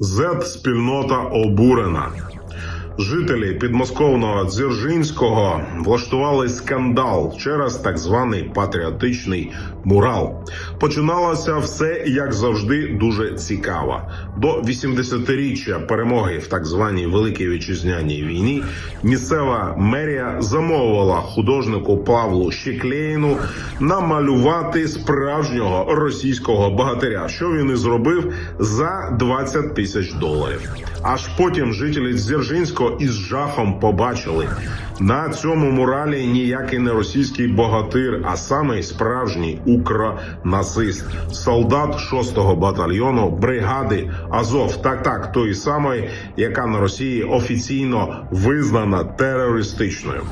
Зет-спільнота обурена. Жителі підмосковного Дзержинського влаштували скандал через так званий патріотичний мурал. Починалося все як завжди дуже цікаво. До 80-річчя перемоги в так званій Великій Вітчизняній війні місцева мерія замовила художнику Павлу Щеклєїну намалювати справжнього російського богатиря, що він і зробив за 20 тисяч доларів. Аж потім жителі Дзержинського із жахом побачили на цьому муралі ніякий не російський богатир, а саме справжній укронацист, солдат 6-го батальйону бригади Азов. Так, так, той самої, яка на Росії офіційно визнана терористичною.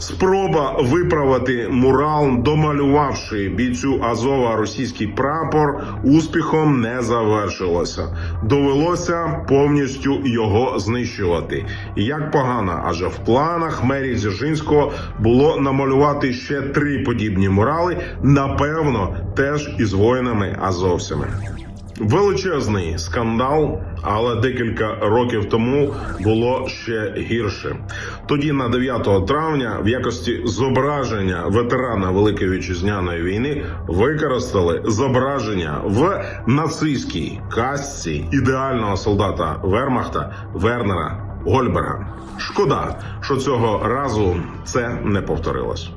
Спроба виправити мурал, домалювавши бійцю Азова російський прапор, успіхом не завершилося. Довелося повністю його знищувати. Як погано, адже в планах мерії Дзержинського було намалювати ще три подібні мурали, напевно, теж із воїнами азовцями. Величезний скандал, але декілька років тому було ще гірше. Тоді, на 9 травня, в якості зображення ветерана Великої вітчизняної війни використали зображення в нацистській касці ідеального солдата Вермахта Вернера Гольберга. Шкода, що цього разу це не повторилось.